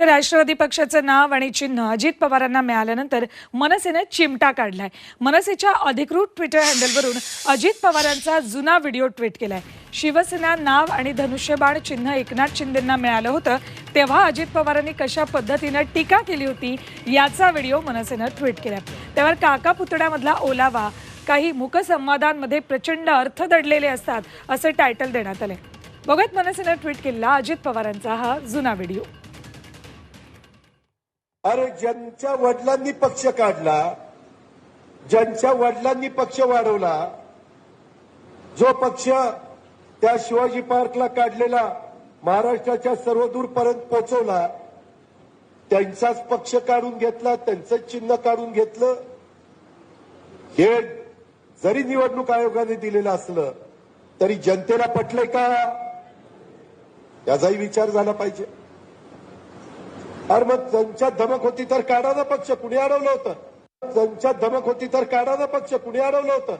तर राष्ट्रवादी पक्षाचं नाव आणि चिन्ह अजित पवारांना मिळाल्यानंतर मनसेनं चिमटा काढलाय. मनसेच्या अधिकृत ट्विटर हँडलवरून अजित पवारांचा जुना व्हिडिओ ट्विट केलाय. शिवसेना नाव आणि धनुष्यबाण चिन्ह एकनाथ शिंदेंना मिळालं होतं तेव्हा अजित पवारांनी कशा पद्धतीनं टीका केली होती याचा व्हिडिओ मनसेनं ट्विट केलाय. त्यावर काका पुतळ्यामधला ओलावा काही मुकसंवादांमध्ये प्रचंड अर्थ दडलेले असतात असं टायटल देण्यात आलंय. बघत मनसेनं ट्विट केलेला अजित पवारांचा हा जुना व्हिडिओ. अरे ज्यांच्या वडिलांनी पक्ष काढला ज्यांच्या वडिलांनी पक्ष वाढवला जो पक्ष त्या शिवाजी पार्कला काढलेला महाराष्ट्राच्या सर्वदूरपर्यंत पोहोचवला त्यांचाच पक्ष काढून घेतला त्यांचंच चिन्ह काढून घेतलं. हे जरी निवडणूक आयोगाने दिलेलं असलं तरी जनतेला पटलंय का? याचाही विचार झाला पाहिजे. अरे मग ज्यांच्या धमक होती तर काढा ना पक्ष. कुणी अडवलं होतं? ज्यांच्या धमक होती तर काढा ना पक्ष. कुणी अडवलं होतं?